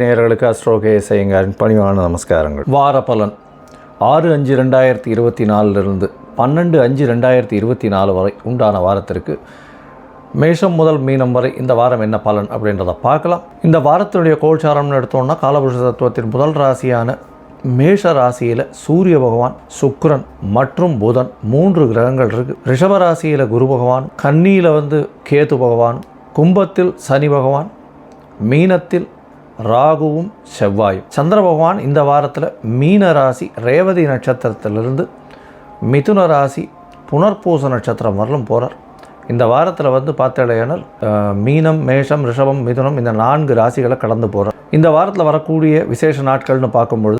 நேயர்களுக்கு அஸ்ட்ரோகே செய்யுங்காரின் பணிவான நமஸ்காரங்கள். வார பலன். ஆறு அஞ்சு ரெண்டாயிரத்தி இருபத்தி நாலுலேருந்து பன்னெண்டு அஞ்சு ரெண்டாயிரத்தி இருபத்தி நாலு வரை உண்டான வாரத்திற்கு மேஷம் முதல் மீனம் வரை இந்த வாரம் என்ன பலன் அப்படின்றத பார்க்கலாம். இந்த வாரத்தினுடைய கோல்சாரம்னு எடுத்தோம்னா காலபுருஷ தத்துவத்தின் முதல் ராசியான மேஷ ராசியில் சூரிய பகவான் சுக்ரன் மற்றும் புதன் மூன்று கிரகங்கள் இருக்கு. ரிஷப ராசியில் குரு பகவான் கன்னியில் வந்து கேது பகவான் கும்பத்தில் சனி பகவான் மீனத்தில் ராகுவும் செவ்வாயும். சந்திர பகவான் இந்த வாரத்தில் மீன ராசி ரேவதி நட்சத்திரத்திலிருந்து மிதுன ராசி புனர்பூச நட்சத்திரம் வரலும் போகிறார் இந்த வாரத்தில் வந்து பார்த்தடையானால் மீனம் மேஷம் ரிஷபம் மிதுனம் இந்த நான்கு ராசிகளை கடந்து போகிறார் இந்த வாரத்தில் வரக்கூடிய விசேஷ நாட்கள்னு பார்க்கும்பொழுது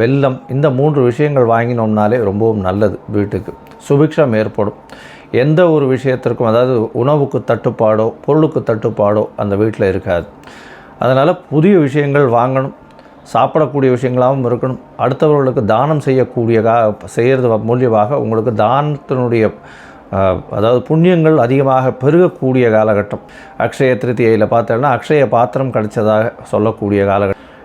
வெல்லம் இந்த மூன்று விஷயங்கள் வாங்கினோம்னாலே ரொம்பவும் நல்லது வீட்டுக்கு. சுபிக்ஷம் ஏற்படும். எந்த ஒரு விஷயத்திற்கும் அதாவது உணவுக்கு தட்டுப்பாடோ பொருளுக்கு தட்டுப்பாடோ அந்த வீட்டில் இருக்காது. அதனால் புதிய விஷயங்கள் வாங்கணும். சாப்பிடக்கூடிய விஷயங்களாகவும் இருக்கணும். அடுத்தவர்களுக்கு தானம் செய்யக்கூடிய கா செய்கிறது மூலியமாக உங்களுக்கு தானத்தினுடைய அதாவது புண்ணியங்கள் அதிகமாக பெருகக்கூடிய காலகட்டம். அக்ஷய திருத்தியையில் பார்த்தோன்னா அக்ஷய பாத்திரம் கிடைச்சதாக சொல்லக்கூடிய காலகட்டம்.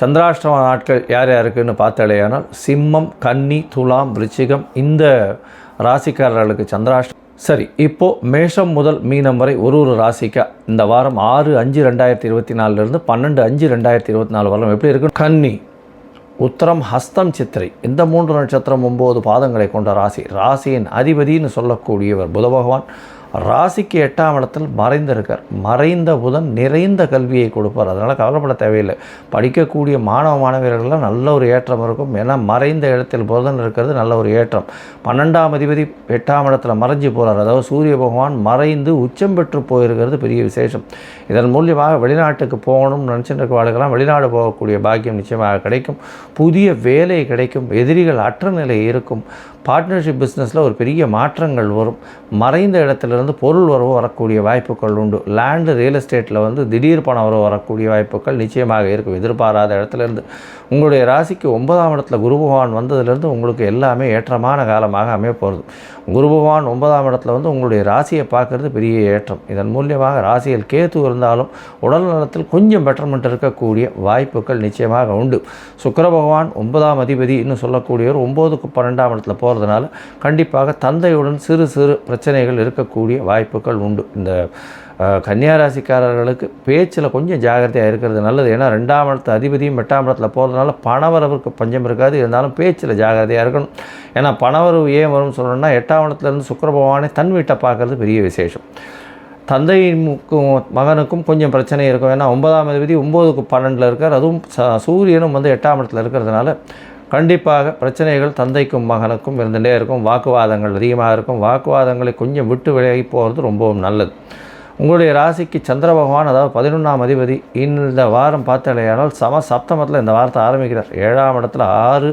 சந்திராஷ்டம நாட்கள் யார் யாருக்குன்னு பார்த்தாலேயானால் சிம்மம் கன்னி துலாம் விருச்சிகம் இந்த ராசிக்காரர்களுக்கு சந்திராஷ்டம் சரி இப்போது மேஷம் முதல் மீனம் வரை ஒரு ஒரு ராசிக்கா? இந்த வாரம் ஆறு அஞ்சு ரெண்டாயிரத்தி இருபத்தி நாலுலேருந்து பன்னெண்டு அஞ்சு ரெண்டாயிரத்தி இருபத்தி நாலு வாரம் எப்படி இருக்கு? கன்னி உத்தரம் ஹஸ்தம் சித்திரை. இந்த மூன்று நட்சத்திரம் ஒம்பது பாதங்களை கொண்ட ராசி. ராசியின் அதிபதின்னு சொல்லக்கூடியவர் புத பகவான். ராசிக்கு எட்டாம் இடத்தில் மறைந்திருக்கார். மறைந்த புதன் நிறைந்த கல்வியை கொடுப்பார். அதனால் கவலைப்பட தேவையில்லை. படிக்கக்கூடிய மாணவ மாணவியர்கள்லாம் நல்ல ஒரு ஏற்றம் இருக்கும். ஏன்னா மறைந்த இடத்தில் புதன் இருக்கிறது நல்ல ஒரு ஏற்றம். பன்னெண்டாம் அதிபதி எட்டாம் இடத்துல மறைஞ்சு போகிறார் அதாவது சூரிய பகவான் மறைந்து உச்சம் பெற்று போயிருக்கிறது பெரிய விசேஷம். இதன் மூலியமாக வெளிநாட்டுக்கு போகணும்னு நினச்சிட்டு வாழ்க்கலாம் வெளிநாடு போகக்கூடிய பாக்கியம் நிச்சயமாக கிடைக்கும். புதிய வேலை கிடைக்கும். எதிரிகள் அற்ற நிலை இருக்கும். பார்ட்னர்ஷிப் பிஸ்னஸில் ஒரு பெரிய மாற்றங்கள் வரும். மறைந்த இடத்துலேருந்து பொருள் வரவு வரக்கூடிய வாய்ப்புகள் உண்டு. லேண்டு ரியல் எஸ்டேட்டில் வந்து திடீர் பணம் வரவு வரக்கூடிய வாய்ப்புகள் நிச்சயமாக இருக்கும். எதிர்பாராத இடத்துலேருந்து. உங்களுடைய ராசிக்கு ஒன்பதாம் இடத்துல குரு பகவான் வந்ததுலேருந்து உங்களுக்கு எல்லாமே ஏற்றமான காலமாக அமைய போகிறது குரு பகவான் ஒன்பதாம் இடத்துல வந்து உங்களுடைய ராசியை பார்க்கறது பெரிய ஏற்றம். இதன் மூலியமாக ராசியில் கேத்து இருந்தாலும் உடல் நலத்தில் கொஞ்சம் பெட்டர்மெண்ட் இருக்கக்கூடிய வாய்ப்புகள் நிச்சயமாக உண்டு. சுக்கர பகவான் ஒன்பதாம் அதிபதி இன்னும் சொல்லக்கூடியவர் ஒம்போதுக்கு பன்னெண்டாம் இடத்துல போகிறதுனால கண்டிப்பாக தந்தையுடன் சிறு சிறு பிரச்சனைகள் இருக்கக்கூடிய வாய்ப்புகள் உண்டு. இந்த கன்னியாராசிக்காரர்களுக்கு கன்னியா ராசிக்காரர்களுக்கு பேச்சில் கொஞ்சம் ஜாகிரதையாக இருக்கிறது நல்லது. ஏன்னா ரெண்டாம் இடத்து அதிபதியும் எட்டாம் இடத்துல போகிறதுனால பணவரவுக்கு பஞ்சம் இருக்காது. இருந்தாலும் பேச்சில் ஜாகிரதையாக இருக்கணும். ஏன்னா பணவரவு ஏன் வரும்னு சொல்லணும்னா எட்டாம் இடத்துலேருந்து சுக்கிர பகவானே தன் வீட்டை பார்க்கறது பெரிய விசேஷம். தந்தைக்கும் மகனுக்கும் கொஞ்சம் பிரச்சனை இருக்கும். ஏன்னா ஒன்பதாம் அதிபதி ஒம்போதுக்கு பன்னெண்டில் இருக்கார். அதுவும் ச- சூரியனும் வந்து எட்டாம் இடத்துல இருக்கிறதுனால கண்டிப்பாக பிரச்சனைகள் தந்தைக்கும் மகனுக்கும் இருந்துகிட்டே இருக்கும். வாக்குவாதங்கள் அதிகமாக இருக்கும். வாக்குவாதங்களை கொஞ்சம் விட்டு விலகி போகிறது ரொம்பவும் நல்லது. உங்களுடைய ராசிக்கு சந்திர பகவான் அதாவது பதினொன்றாம் அதிபதி இந்த வாரம் பார்த்தாலேயானால் சம சப்தமத்தில் இந்த வாரத்தை ஆரம்பிக்கிறார். ஏழாம் இடத்துல ஆறு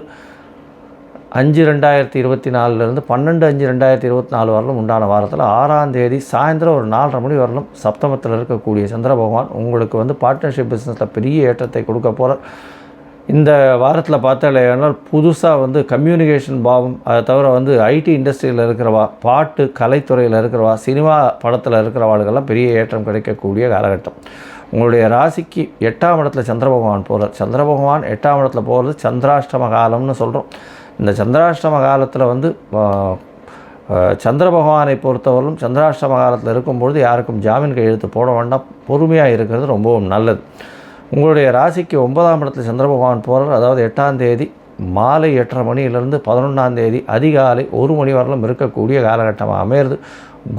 அஞ்சு ரெண்டாயிரத்தி இருபத்தி நாலுலேருந்து பன்னெண்டு அஞ்சு ரெண்டாயிரத்தி இருபத்தி நாலு வரலும் உண்டான வாரத்தில் ஆறாம் தேதி சாயந்தரம் ஒரு நாலரை மணி வரலும் சப்தமத்தில் இருக்கக்கூடிய சந்திர பகவான் உங்களுக்கு வந்து பார்ட்னர்ஷிப் பிஸ்னஸில் பெரிய ஏற்றத்தை கொடுக்க போகிறார் இந்த வாரத்தில் பார்த்தாலேனால் புதுசாக வந்து கம்யூனிகேஷன் பாவம். அதை தவிர வந்து ஐடி இண்டஸ்ட்ரியில் இருக்கிறவா பாட்டு கலைத்துறையில் இருக்கிறவா சினிமா படத்தில் இருக்கிறவாளுக்கெல்லாம் பெரிய ஏற்றம் கிடைக்கக்கூடிய காலகட்டம். உங்களுடைய ராசிக்கு எட்டாம் இடத்துல சந்திர பகவான் போகிறார் சந்திர பகவான் எட்டாம் இடத்துல போகிறது சந்திராஷ்டம காலம்னு சொல்கிறோம் இந்த சந்திராஷ்டம காலத்தில் வந்து சந்திர பகவானை பொறுத்தவரையிலும் சந்திராஷ்டம காலத்தில் இருக்கும்பொழுது யாருக்கும் ஜாமீன் கையெழுத்து போட வேண்டாம். பொறுமையாக இருக்கிறது ரொம்பவும் நல்லது. உங்களுடைய ராசிக்கு ஒன்பதாம் இடத்துல சந்திர பகவான் போகிறார் அதாவது எட்டாம் தேதி மாலை எட்டரை மணியிலிருந்து பதினொன்றாம் தேதி அதிகாலை ஒரு மணி வரலும் இருக்கக்கூடிய காலகட்டமாக அமையிறது.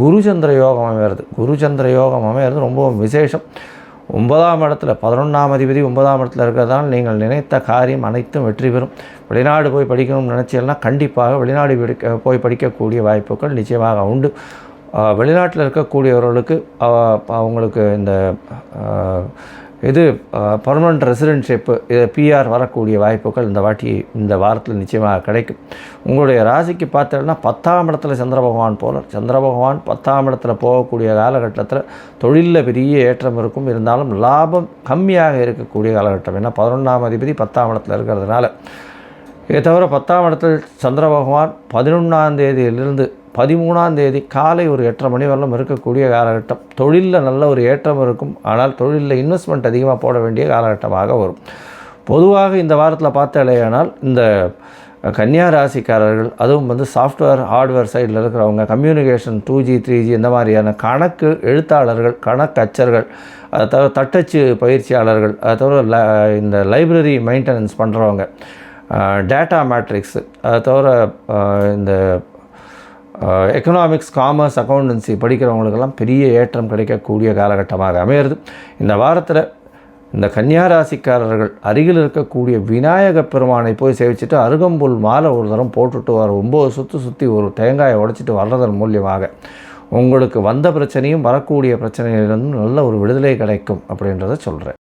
குருச்சந்திர யோகம் அமையிறது. குருச்சந்திர யோகம் அமையிறது ரொம்பவும் விசேஷம். ஒன்பதாம் இடத்துல பதினொன்றாம் அதிபதி ஒன்பதாம் இடத்துல இருக்கிறதால் நீங்கள் நினைத்த காரியம் அனைத்தும் வெற்றி பெறும். வெளிநாடு போய் படிக்கணும்னு நினச்சிங்கன்னா கண்டிப்பாக வெளிநாடு படிக்க போய் படிக்கக்கூடிய வாய்ப்புகள் நிச்சயமாக உண்டு. வெளிநாட்டில் இருக்கக்கூடியவர்களுக்கு அவங்களுக்கு இந்த இது பர்மனண்ட் ரெசிடென்ட்ஷிப்பு இது பிஆர் வரக்கூடிய வாய்ப்புகள் இந்த வாட்டி இந்த வாரத்தில் நிச்சயமாக கிடைக்கும். உங்களுடைய ராசிக்கு பார்த்தோம்னா பத்தாம் இடத்துல சந்திர பகவான் போல சந்திர பகவான் பத்தாம் இடத்துல போகக்கூடிய காலகட்டத்தில் தொழிலில் பெரிய ஏற்றம் இருக்கும். இருந்தாலும் லாபம் கம்மியாக இருக்கக்கூடிய காலகட்டம். ஏன்னா பதினொன்றாம் அதிபதி பத்தாம் இடத்துல இருக்கிறதுனால. இதை தவிர பத்தாம் இடத்தில் சந்திர பகவான் பதினொன்றாம் தேதியிலிருந்து பதிமூணாம் தேதி காலை ஒரு எட்டரை மணி வரலும் இருக்கக்கூடிய காலகட்டம். தொழிலில் நல்ல ஒரு ஏற்றம் இருக்கும். ஆனால் தொழிலில் இன்வெஸ்ட்மெண்ட் அதிகமாக போட வேண்டிய காலகட்டமாக வரும். பொதுவாக இந்த வாரத்தில் பார்த்தாலேயானால் இந்த கன்னியா ராசிக்காரர்கள் அதுவும் வந்து சாஃப்ட்வேர் ஹார்ட்வேர் சைடில் இருக்கிறவங்க communication two G three G இந்த மாதிரியான கணக்கு எழுத்தாளர்கள் கணக்கு அச்சர்கள் அதை தவிர தட்டச்சு பயிற்சியாளர்கள் அதை தவிர ல இந்த லைப்ரரி மெயின்டெனன்ஸ் பண்ணுறவங்க டேட்டா மேட்ரிக்ஸு அதை தவிர இந்த எக்கனாமிக்ஸ் காமர்ஸ் அக்கௌண்டன்சி படிக்கிறவங்களுக்கெல்லாம் பெரிய ஏற்றம் கிடைக்கக்கூடிய காலகட்டமாக அமையிறது. இந்த வாரத்தில் இந்த கன்னியா ராசிக்காரர்கள் அருகில் இருக்கக்கூடிய விநாயக பெருமானை போய் சேவிச்சுட்டு அருகம்புல் மாலை ஒரு தரம் போட்டுட்டு வர ஒம்பது சுற்றி சுற்றி ஒரு தேங்காயை உடைச்சிட்டு வர்றதன் மூலியமாக உங்களுக்கு வந்த பிரச்சனையும் வரக்கூடிய பிரச்சனையிலிருந்து நல்ல ஒரு விடுதலை கிடைக்கும் அப்படின்றத சொல்கிறேன்